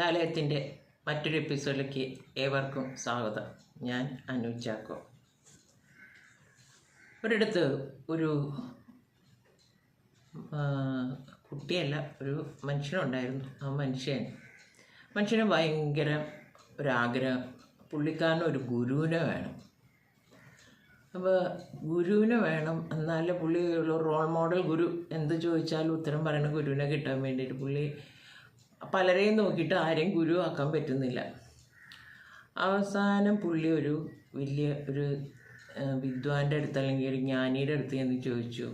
ജാലയത്തിന്റെ മറ്റൊരു എപ്പിസോഡിലേക്ക് ഏവർക്കും സ്വാഗതം. ഞാൻ അനു ചാക്കോ. ഒരിടത്ത് ഒരു കുട്ടിയല്ല ഒരു മനുഷ്യനുണ്ടായിരുന്നു. ആ മനുഷ്യൻ മനുഷ്യന് ഭയങ്കര ഒരാഗ്രഹം. പുള്ളിക്കാരന് ഒരു ഗുരുവിനെ വേണം. അപ്പോൾ ഗുരുവിനെ വേണം. എന്നാലേ പുള്ളി ഒരു റോൾ മോഡൽ ഗുരു എന്ത് ചോദിച്ചാലും ഉത്തരം പറയുന്ന ഗുരുവിനെ കിട്ടാൻ വേണ്ടിയിട്ട് പുള്ളി പലരെയും നോക്കിയിട്ട് ആരെയും ഗുരുവാക്കാൻ പറ്റുന്നില്ല. അവസാനം പുള്ളി ഒരു വലിയ ഒരു വിദ്വാന്റെ അടുത്ത് അല്ലെങ്കിൽ ഒരു ജ്ഞാനിയുടെ അടുത്ത് എന്ന് ചോദിച്ചു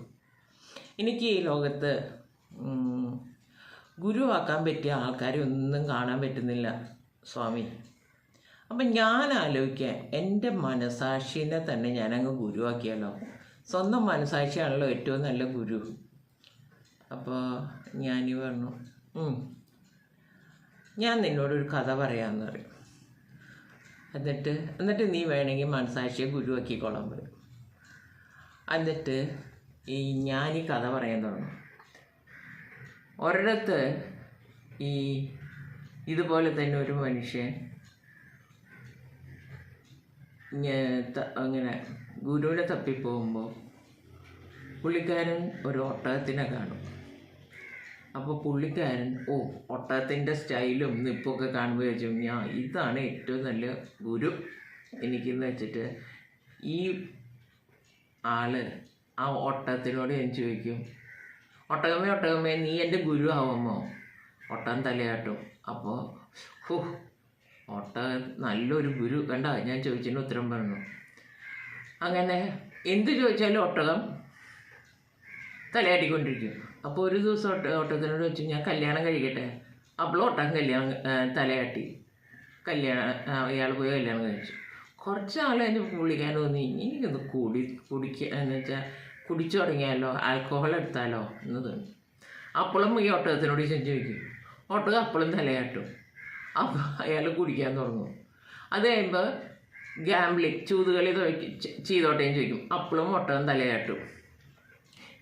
എനിക്ക് ഈ ലോകത്ത് ഗുരുവാക്കാൻ പറ്റിയ ആൾക്കാരെ ഒന്നും കാണാൻ പറ്റുന്നില്ല സ്വാമി. അപ്പം ഞാൻ ആലോചിക്കാൻ എന്റെ മനസാക്ഷിനെ തന്നെ ഞാനങ്ങ് ഗുരുവാക്കിയാലോ? സ്വന്തം മനസാക്ഷിയാണല്ലോ ഏറ്റവും നല്ല ഗുരു. അപ്പോൾ ഞാനീ പറഞ്ഞു "ഉം, ഞാൻ നിന്നോടൊരു കഥ പറയാമെന്ന് പറയും. എന്നിട്ട് എന്നിട്ട് നീ വേണമെങ്കിൽ മനസാക്ഷിയെ ഗുരുവാക്കിക്കോളാൻ പറയും. എന്നിട്ട് ഈ ഞാൻ ഈ കഥ പറയാൻ തുടങ്ങും. ഒരിടത്ത് ഈ ഇതുപോലെ തന്നെ ഒരു മനുഷ്യൻ അങ്ങനെ ഗുരുവിനെ തപ്പിപ്പോകുമ്പോൾ പുള്ളിക്കാരൻ ഒരു ഒട്ടകത്തിനെ കാണും. അപ്പോൾ പുള്ളിക്കാരൻ ഓ ഒട്ടകത്തിന്റെ സ്റ്റൈലും നിപ്പൊക്കെ കാണുമ്പോൾ വെച്ചു ഞാൻ ഇതാണ് ഏറ്റവും നല്ല ഗുരു എനിക്കെന്ന് വെച്ചിട്ട്. ഈ ആൾ ആ ഒട്ടകത്തിനോട് ഞാൻ ചോദിക്കും ഒട്ടകമേ ഒട്ടകമേ നീ എന്റെ ഗുരു ആവുമോ? ഒട്ടകം തലയാട്ടും. അപ്പോൾ ഹോ ഒട്ടകം നല്ലൊരു ഗുരു. കണ്ട ഞാൻ ചോദിച്ചതിന് ഉത്തരം പറഞ്ഞു. അങ്ങനെ എന്ത് ചോദിച്ചാലും ഒട്ടകം തലയാട്ടിക്കൊണ്ടിരിക്കും. അപ്പോൾ ഒരു ദിവസം ഓട്ട ഓട്ടത്തിനോട് വെച്ചു ഞാൻ കല്യാണം കഴിക്കട്ടെ? അപ്പോൾ ഓട്ടം കല്യാണം തലയാട്ടി. കല്യാണം അയാൾ പോയി കല്യാണം കഴിച്ചു. കുറച്ച് ആൾ കഴിഞ്ഞ് പുള്ളിക്കാൻ തോന്നി എനിക്കൊന്ന് കുടി കുടിക്കുക എന്ന് വെച്ചാൽ കുടിച്ചു തുടങ്ങിയാലോ? ആൽക്കഹോൾ എടുത്താലോ? എന്ന് തോന്നി. അപ്പോഴും ഈ ഓട്ടത്തിനോട് ചെഞ്ചു ചോദിക്കും ഓട്ടം അപ്പോഴും തലയാട്ടും. അപ്പോൾ അയാൾ കുടിക്കാൻ തുടങ്ങും. അത് കഴിയുമ്പോൾ ഗാംബ്ലിങ് ചൂതുകളി ചെയ്തോട്ടേന്ന് ചോദിക്കും. അപ്പോഴും ഒട്ടകം തലയാട്ടും.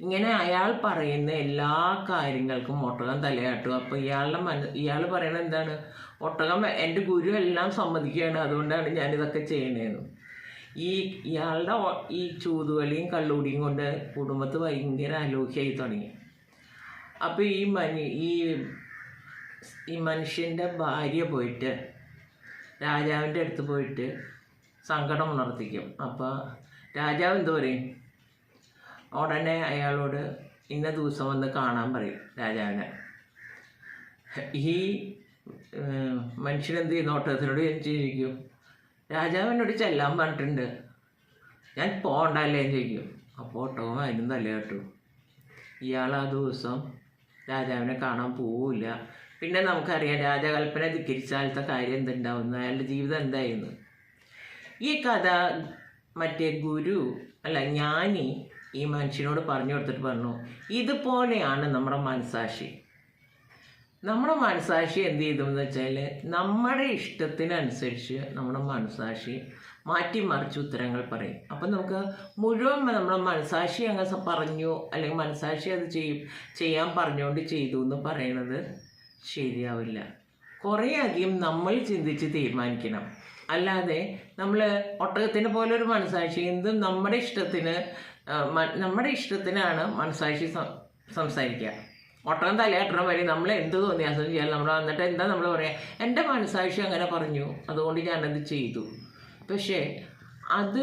ഇങ്ങനെ അയാൾ പറയുന്ന എല്ലാ കാര്യങ്ങൾക്കും ഒട്ടകം തലയാട്ടും അപ്പോൾ ഇയാളുടെ മന ഇയാൾ പറയണത് എന്താണ്? ഒട്ടകം എന്റെ ഗുരു എല്ലാം സമ്മതിക്കുകയാണ്. അതുകൊണ്ടാണ് ഞാനിതൊക്കെ ചെയ്യണേന്ന്. ഈ ഇയാളുടെ ഈ ചൂതുവലിയും കള്ളുകൂടിയും കൊണ്ട് കുടുംബത്ത് ഭയങ്കര അലോഹ്യമായി തുടങ്ങി. അപ്പോൾ ഈ മനു ഈ ഈ മനുഷ്യന്റെ ഭാര്യ പോയിട്ട് രാജാവിന്റെ അടുത്ത് പോയിട്ട് സങ്കടം ഉണർത്തിക്കും. അപ്പോൾ രാജാവ് എന്തു പറയും? ഉടനെ അയാളോട് ഇന്ന ദിവസം വന്ന് കാണാൻ പറയും രാജാവിനെ. ഈ മനുഷ്യനെന്ത് ചെയ്യുന്ന? ഓട്ടത്തിനോട് ചോദിക്കും. രാജാവ് എന്നോട് ചെല്ലാൻ പറഞ്ഞിട്ടുണ്ട്. ഞാൻ പോകണ്ടല്ലേ ചോദിക്കും. അപ്പോൾ ഓട്ടവും അതിനും തല കേട്ടു. ഇയാൾ ആ ദിവസം രാജാവിനെ കാണാൻ പോവില്ല. പിന്നെ നമുക്കറിയാം രാജകൽപ്പന ധിക്കരിച്ചാലത്തെ കാര്യം എന്തുണ്ടാവുന്നു? അയാളുടെ ജീവിതം എന്തായിരുന്നു? ഈ കഥ മറ്റേ ഗുരു അല്ല ജ്ഞാനി ഈ മനുഷ്യനോട് പറഞ്ഞു കൊടുത്തിട്ട് പറഞ്ഞു ഇതുപോലെയാണ് നമ്മുടെ മനസാക്ഷി നമ്മുടെ മനസാക്ഷി എന്ത് ചെയ്തു എന്ന് വെച്ചാൽ നമ്മുടെ ഇഷ്ടത്തിനനുസരിച്ച് നമ്മുടെ മനസാക്ഷി മാറ്റിമറിച്ച് ഉത്തരങ്ങൾ പറയും. അപ്പം നമുക്ക് മുഴുവൻ നമ്മുടെ മനസാക്ഷി അങ്ങ് പറഞ്ഞു അല്ലെങ്കിൽ മനസാക്ഷി അത് ചെയ്യും ചെയ്യാൻ പറഞ്ഞുകൊണ്ട് ചെയ്തു എന്ന് പറയണത് ശരിയാവില്ല. കുറേ അധികം നമ്മൾ ചിന്തിച്ച് തീരുമാനിക്കണം. അല്ലാതെ നമ്മൾ ഒട്ടകത്തിനെ പോലെ ഒരു മനസാക്ഷി എന്തും നമ്മുടെ ഇഷ്ടത്തിന് നമ്മുടെ ഇഷ്ടത്തിനാണ് മനസാക്ഷി സംസാരിക്കുക. ഒട്ടകം തലയാട്ടണം വരെ നമ്മൾ എന്ത് തോന്നിയാസം ചെയ്യാൻ നമ്മൾ വന്നിട്ട് എന്താ നമ്മൾ പറയാ? എന്റെ മനസാക്ഷി അങ്ങനെ പറഞ്ഞു. അതുകൊണ്ട് ഞാനത് ചെയ്തു. പക്ഷേ അത്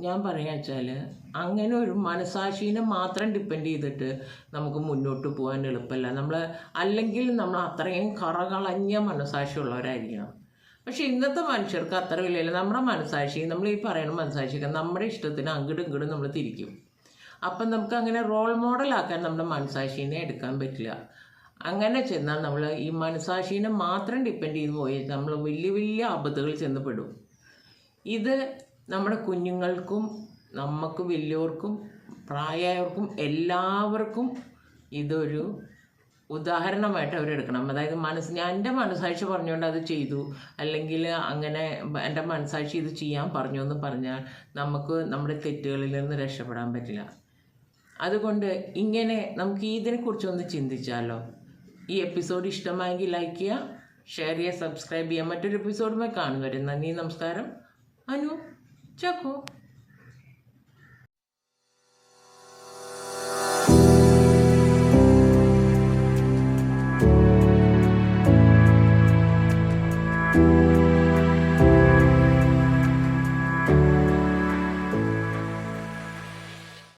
ഞാൻ പറയുക വെച്ചാൽ അങ്ങനെ ഒരു മനസാക്ഷിനെ മാത്രം ഡിപ്പെൻഡ് ചെയ്തിട്ട് നമുക്ക് മുന്നോട്ട് പോകാൻ എളുപ്പമല്ല നമ്മൾ അല്ലെങ്കിൽ നമ്മൾ അത്രയും കറകളഞ്ഞ മനസാക്ഷിയുള്ളവരായിരിക്കണം. പക്ഷെ ഇന്നത്തെ മനുഷ്യർക്ക് അത്ര വിലയില്ല. നമ്മുടെ മനസാക്ഷി നമ്മൾ ഈ പറയുന്ന മനസാക്ഷിക്ക് നമ്മുടെ ഇഷ്ടത്തിന് അങ്ങോട്ടും ഇങ്ങോട്ടും നമ്മൾ തിരിക്കും. അപ്പം നമുക്ക് അങ്ങനെ റോൾ മോഡലാക്കാൻ നമ്മുടെ മനസാക്ഷിനെ എടുക്കാൻ പറ്റില്ല. അങ്ങനെ ചെന്നാൽ നമ്മൾ ഈ മനസാക്ഷിനെ മാത്രം ഡിപ്പെൻഡ് ചെയ്ത് പോയി നമ്മൾ വലിയ വലിയ ആപത്തുകൾ ചെന്ന് പെടും. ഇത് നമ്മുടെ കുഞ്ഞുങ്ങൾക്കും നമുക്ക് വലിയവർക്കും പ്രായമായവർക്കും എല്ലാവർക്കും ഇതൊരു ഉദാഹരണമായിട്ട് അവരെടുക്കണം അതായത് മനസ്സ് ഞാൻ എന്റെ മനസാക്ഷി പറഞ്ഞുകൊണ്ട് അത് ചെയ്തു. അല്ലെങ്കിൽ അങ്ങനെ എന്റെ മനസാക്ഷി ഇത് ചെയ്യാൻ പറഞ്ഞു എന്ന് പറഞ്ഞാൽ നമുക്ക് നമ്മുടെ തെറ്റുകളിൽ നിന്ന് രക്ഷപ്പെടാൻ പറ്റില്ല. അതുകൊണ്ട് ഇങ്ങനെ നമുക്ക് ഇതിനെക്കുറിച്ചൊന്ന് ചിന്തിച്ചാലോ? ഈ എപ്പിസോഡ് ഇഷ്ടമായെങ്കിൽ ലൈക്ക് ചെയ്യുക ഷെയർ ചെയ്യുക സബ്സ്ക്രൈബ് ചെയ്യുക. മറ്റൊരു എപ്പിസോഡുമായി കാണുന്നവരെ നന്ദി നമസ്കാരം. അനു ചക്കോ.